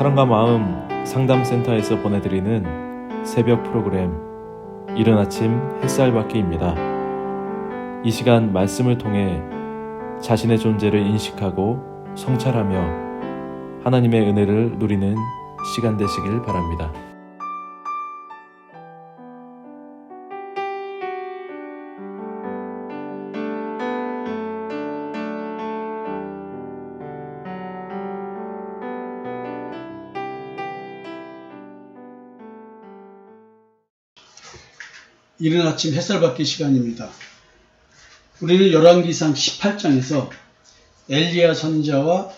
사랑과 마음 상담센터에서 보내드리는 새벽 프로그램 이른 아침 햇살 받기입니다. 이 시간 말씀을 통해 자신의 존재를 인식하고 성찰하며 하나님의 은혜를 누리는 시간 되시길 바랍니다. 이른 아침 햇살 받기 시간입니다. 우리는 열왕기상 18장에서 엘리야 선지자와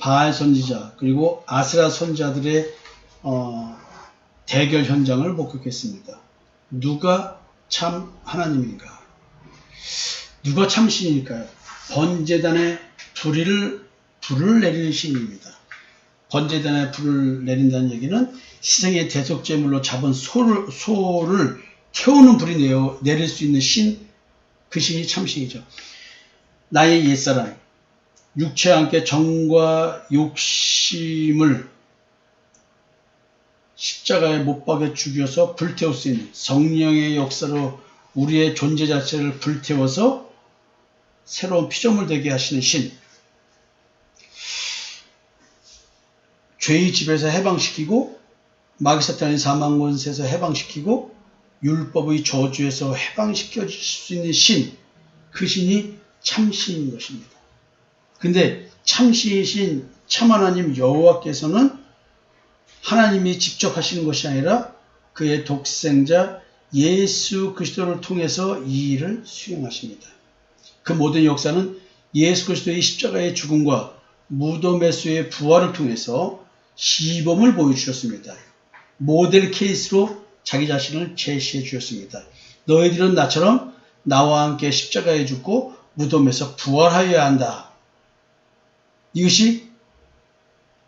바알 선지자 그리고 아스라 선지자들의 어, 대결 현장을 목격했습니다. 누가 참 하나님인가? 누가 참 신일까요? 번제단에 불을 불을 내리는 신입니다. 번제단에 불을 내린다는 얘기는 희생의 대속제물로 잡은 소를 소를 태우는 불이 내어, 내릴 수 있는 신, 그 신이 참신이죠. 나의 옛사람, 육체와 함께 정과 욕심을 십자가에 못 박여 죽여서 불태울 수 있는 성령의 역사로 우리의 존재 자체를 불태워서 새로운 피조물 되게 하시는 신. 죄의 집에서 해방시키고 마귀사탄의 사망 권세에서 해방시키고 율법의 저주에서 해방시켜 주실 수 있는 신, 그 신이 참신인 것입니다. 근데 참신이신 참 하나님 여호와께서는 하나님이 직접 하시는 것이 아니라 그의 독생자 예수 그리스도를 통해서 이 일을 수행하십니다. 그 모든 역사는 예수 그리스도의 십자가의 죽음과 무덤에서의 부활을 통해서 시범을 보여주셨습니다. 모델 케이스로 자기 자신을 제시해 주셨습니다. 너희들은 나처럼 나와 함께 십자가에 죽고 무덤에서 부활하여야 한다. 이것이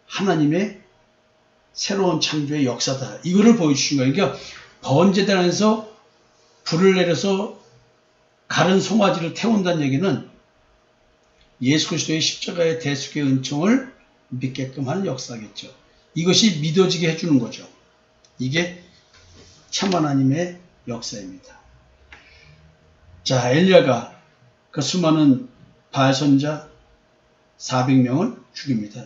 하나님의 새로운 창조의 역사다. 이거를 보여주신 거예요. 그러니까 번제단에서 불을 내려서 가른 송아지를 태운다는 얘기는 예수 그리스도의 십자가의 대속의 은총을 믿게끔 하는 역사겠죠. 이것이 믿어지게 해주는 거죠. 이게 참 하나님의 역사입니다. 자, 엘리야가 그 수많은 바알 선자 400명을 죽입니다.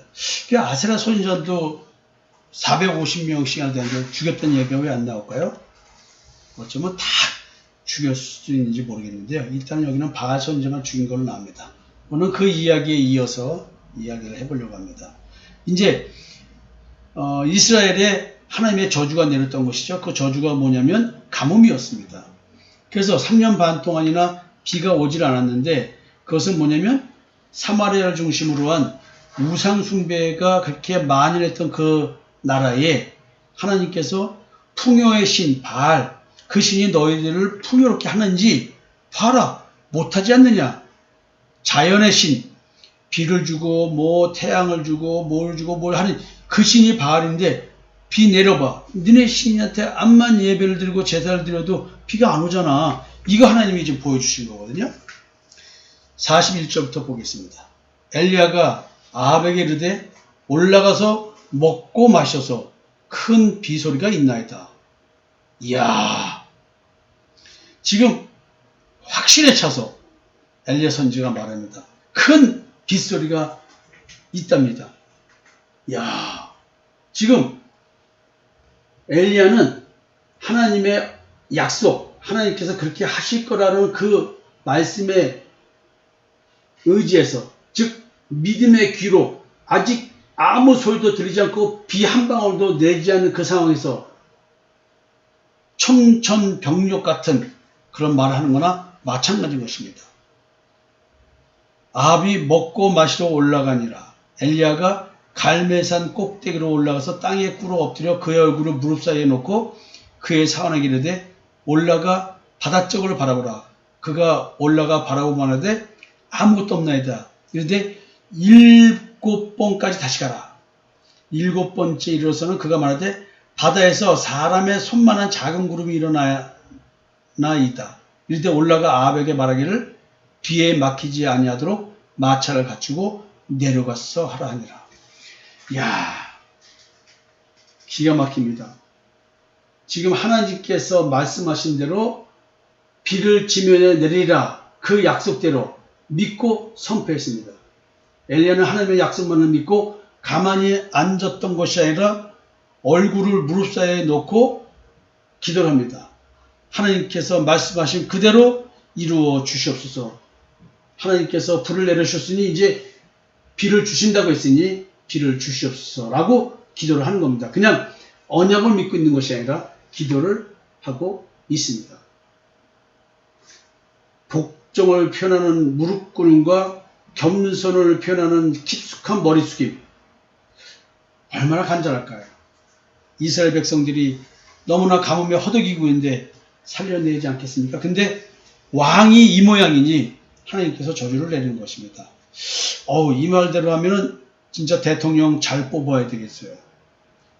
그 아세라 선자도 450명씩이나 되는데 죽였던 얘기가 왜 안 나올까요? 어쩌면 다 죽였을 수도 있는지 모르겠는데요. 일단 여기는 바알 선자가 죽인 걸로 나옵니다. 오늘 그 이야기에 이어서 이야기를 해보려고 합니다. 이제 어, 이스라엘에 하나님의 저주가 내렸던 것이죠. 그 저주가 뭐냐면 가뭄이었습니다. 그래서 3년 반 동안이나 비가 오질 않았는데 그것은 뭐냐면 사마리아를 중심으로 한 우상 숭배가 그렇게 만연했던 그 나라에 하나님께서 풍요의 신 바알 그 신이 너희들을 풍요롭게 하는지 봐라 못하지 않느냐 자연의 신 비를 주고 뭐 태양을 주고 뭘 주고 뭘 하는 그 신이 바알인데 비 내려봐. 너네 신한테 암만 예배를 드리고 제사를 드려도 비가 안 오잖아. 이거 하나님이 지금 보여주신 거거든요. 41절부터 보겠습니다. 엘리야가 아합에게 이르되 올라가서 먹고 마셔서 큰 비소리가 있나이다. 이야. 지금 확신에 차서 엘리야 선지가 말합니다. 큰 빗소리가 있답니다. 야, 지금 엘리야는 하나님의 약속, 하나님께서 그렇게 하실 거라는 그 말씀에 의지해서, 즉 믿음의 귀로 아직 아무 소리도 들리지 않고 비 한 방울도 내지 않는 그 상황에서 청천벽력 같은 그런 말을 하는 거나 마찬가지인 것입니다. 아합이 먹고 마시러 올라가니라. 엘리야가 갈매산 꼭대기로 올라가서 땅에 꿇어 엎드려 그의 얼굴을 무릎 사이에 놓고 그의 사원에게 이르되 올라가 바다 쪽을 바라보라. 그가 올라가 바라보면 하되 아무것도 없나이다. 이르되 일곱 번까지 다시 가라. 일곱 번째 이르러서는 그가 말하되 바다에서 사람의 손만한 작은 구름이 일어나이다. 이르되 올라가 아합에게 말하기를 비에 막히지 아니하도록 마차를 갖추고 내려가서 하라 하니라. 야, 기가 막힙니다. 지금 하나님께서 말씀하신 대로 비를 지면에 내리라 그 약속대로 믿고 선포했습니다. 엘리야는 하나님의 약속만을 믿고 가만히 앉았던 것이 아니라 얼굴을 무릎 사이에 놓고 기도를 합니다. 하나님께서 말씀하신 그대로 이루어 주시옵소서. 하나님께서 불을 내려주셨으니 이제 비를 주신다고 했으니 비를 주시옵소서라고 기도를 하는 겁니다. 그냥 언약을 믿고 있는 것이 아니라 기도를 하고 있습니다. 복종을 표현하는 무릎 꿇음과 겸손을 표현하는 깊숙한 머리 숙임 얼마나 간절할까요? 이스라엘 백성들이 너무나 가뭄에 허덕이고 있는데 살려내지 않겠습니까? 근데 왕이 이 모양이니 하나님께서 저주를 내리는 것입니다. 어우, 이 말대로 하면은 진짜 대통령 잘 뽑아야 되겠어요.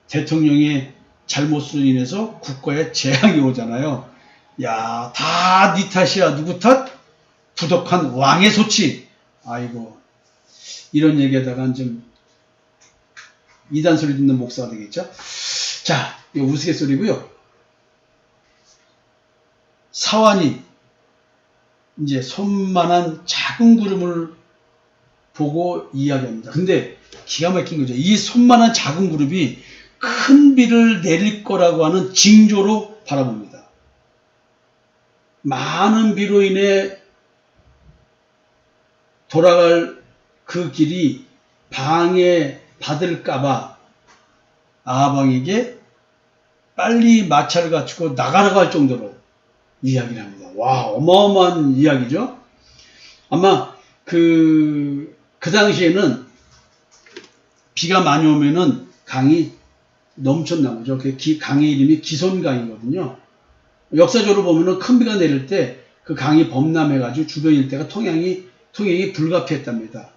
대통령의 잘못으로 인해서 국가에 재앙이 오잖아요. 야, 다 네 탓이야. 누구 탓? 부덕한 왕의 소치. 아이고, 이런 얘기하다가 좀 이단 소리 듣는 목사가 되겠죠? 자, 이거 우스갯소리고요. 사환이 이제 손만한 작은 구름을 보고 이야기합니다. 근데 기가 막힌 거죠. 이 손만한 작은 그룹이 큰 비를 내릴 거라고 하는 징조로 바라봅니다. 많은 비로 인해 돌아갈 그 길이 방해 받을까봐 아방에게 빨리 마차를 갖추고 나가라고 할 정도로 이야기를 합니다. 와, 어마어마한 이야기죠? 아마 그, 그 당시에는 비가 많이 오면은 강이 넘쳤나 보죠. 그 기- 강의 이름이 기손강이거든요. 역사적으로 보면은 큰 비가 내릴 때 그 강이 범람해가지고 주변 일대가 통행이, 통행이 불가피했답니다.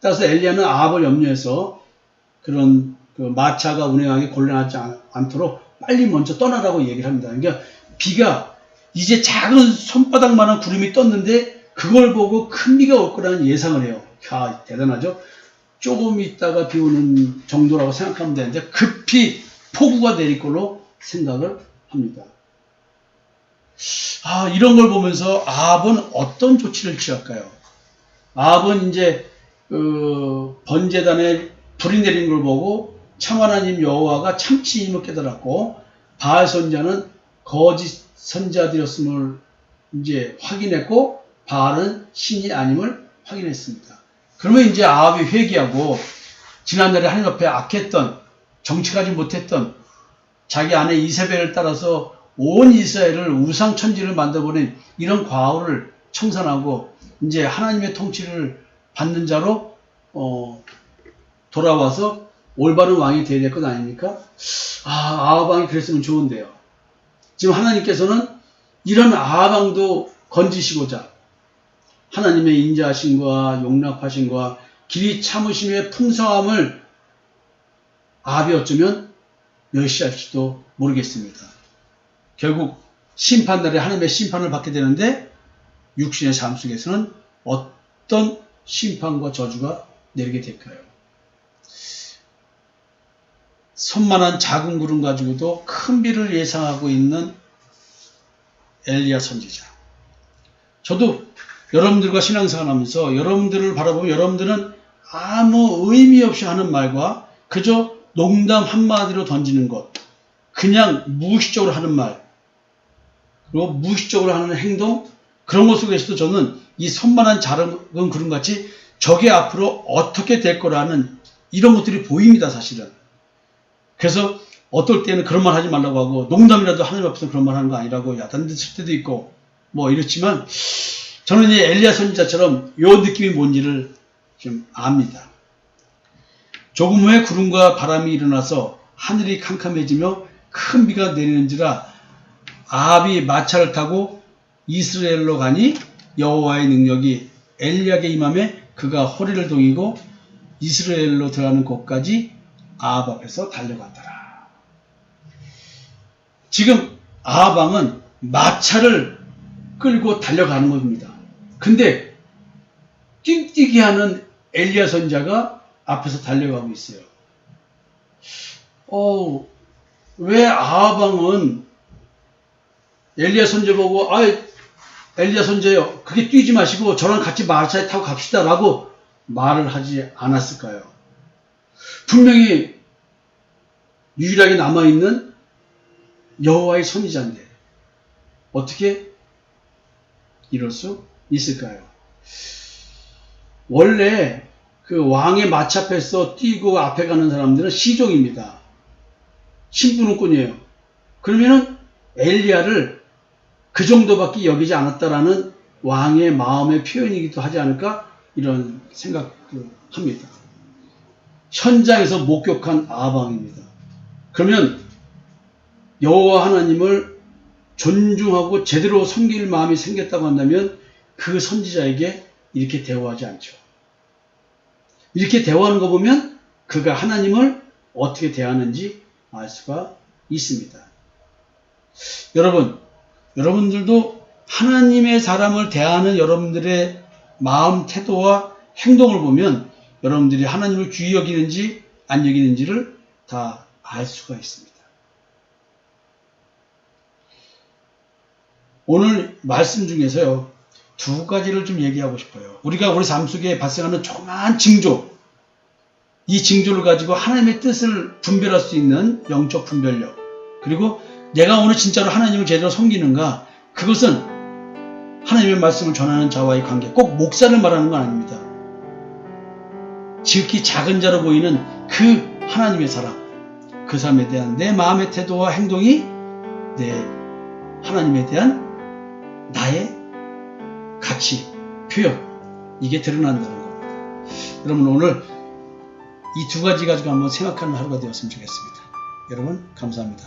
따라서 엘리야는 아합을 염려해서 그런 그 마차가 운행하기 곤란하지 않, 않도록 빨리 먼저 떠나라고 얘기를 합니다. 그러니까 비가 이제 작은 손바닥만한 구름이 떴는데 그걸 보고 큰 비가 올 거라는 예상을 해요. 야, 대단하죠? 조금 있다가 비 오는 정도라고 생각하면 되는데 급히 폭우가 내릴 걸로 생각을 합니다. 아, 이런 걸 보면서 아합은 어떤 조치를 취할까요? 아합은 이제 그 번제단에 불이 내린 걸 보고 참 하나님 여호와가 참치 힘을 깨달았고 바알 선자는 거짓 선자들이었음을 이제 확인했고 바알은 신이 아님을 확인했습니다. 그러면 이제 아합이 회개하고 지난날에 하나님 앞에 악했던 정치하지 못했던 자기 아내 이세벨을 따라서 온 이스라엘을 우상 천지를 만들어버린 이런 과오를 청산하고 이제 하나님의 통치를 받는 자로 어, 돌아와서 올바른 왕이 되어야 될 것 아닙니까? 아, 아하방이 그랬으면 좋은데요. 지금 하나님께서는 이런 아하방도 건지시고자 하나님의 인자하심과 용납하심과 길이 참으심의 풍성함을 아합이 어쩌면 멸시할지도 모르겠습니다. 결국 심판날에 하나님의 심판을 받게 되는데 육신의 삶 속에서는 어떤 심판과 저주가 내리게 될까요? 손만한 작은 구름 가지고도 큰 비를 예상하고 있는 엘리야 선지자. 저도 여러분들과 신앙생활 하면서 여러분들을 바라보면 여러분들은 아무 의미 없이 하는 말과 그저 농담 한마디로 던지는 것, 그냥 무의식적으로 하는 말, 그리고 무의식적으로 하는 행동, 그런 것 속에서도 저는 이 손만한 작은 구름 같이 저게 앞으로 어떻게 될 거라는 이런 것들이 보입니다, 사실은. 그래서 어떨 때는 그런 말 하지 말라고 하고 농담이라도 하늘 앞에서 그런 말 하는 거 아니라고 야단칠 때도 있고 뭐 이렇지만 저는 이제 엘리야 선지자처럼 요 느낌이 뭔지를 좀 압니다. 조금 후에 구름과 바람이 일어나서 하늘이 캄캄해지며 큰 비가 내리는지라 아합이 마차를 타고 이스라엘로 가니 여호와의 능력이 엘리야에게 임함에 그가 허리를 동이고 이스라엘로 들어가는 곳까지 아합 앞에서 달려갔더라. 지금 아합왕은 마차를 끌고 달려가는 겁니다. 근데 띵뛰게 하는 엘리야 선자가 앞에서 달려가고 있어요. 어, 왜 아하방은 엘리야 선제 보고 아 엘리야 선제요 그게 뛰지 마시고 저랑 같이 마차에 타고 갑시다라고 말을 하지 않았을까요? 분명히 유일하게 남아 있는 여호와의 선지자인데 어떻게 이럴 수 있을까요? 원래 그 왕의 마차 앞에서 뛰고 앞에 가는 사람들은 시종입니다. 신분은꾼이에요. 그러면은 엘리야를 그 정도밖에 여기지 않았다라는 왕의 마음의 표현이기도 하지 않을까 이런 생각도 합니다. 현장에서 목격한 아방입니다. 그러면 여호와 하나님을 존중하고 제대로 섬길 마음이 생겼다고 한다면 그 선지자에게 이렇게 대우하지 않죠. 이렇게 대우하는 거 보면 그가 하나님을 어떻게 대하는지 알 수가 있습니다. 여러분, 여러분들도 하나님의 사람을 대하는 여러분들의 마음, 태도와 행동을 보면 여러분들이 하나님을 귀히 여기는지 안 여기는지를 다 알 수가 있습니다. 오늘 말씀 중에서요, 두 가지를 좀 얘기하고 싶어요. 우리가 우리 삶 속에 발생하는 조그마한 징조, 이 징조를 가지고 하나님의 뜻을 분별할 수 있는 영적 분별력, 그리고 내가 오늘 진짜로 하나님을 제대로 섬기는가, 그것은 하나님의 말씀을 전하는 자와의 관계, 꼭 목사를 말하는 건 아닙니다. 지극히 작은 자로 보이는 그 하나님의 사람, 그 사람에 대한 내 마음의 태도와 행동이 내 하나님에 대한 나의 가치, 표현, 이게 드러난다는 겁니다. 여러분, 오늘 이 두 가지 가지고 한번 생각하는 하루가 되었으면 좋겠습니다. 여러분, 감사합니다.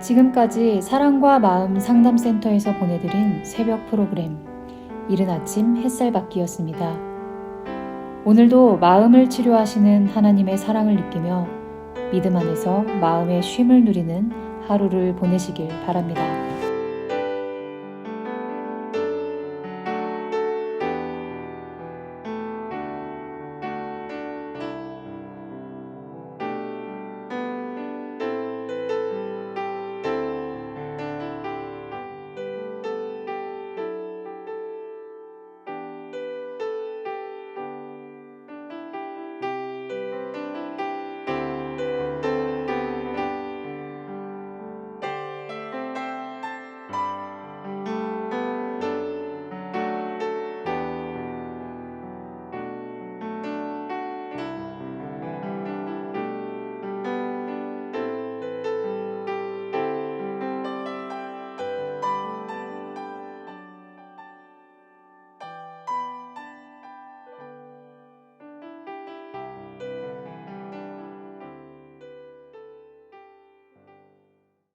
지금까지 사랑과 마음 상담센터에서 보내드린 새벽 프로그램 이른 아침 햇살 받기였습니다. 오늘도 마음을 치료하시는 하나님의 사랑을 느끼며 믿음 안에서 마음의 쉼을 누리는 하루를 보내시길 바랍니다.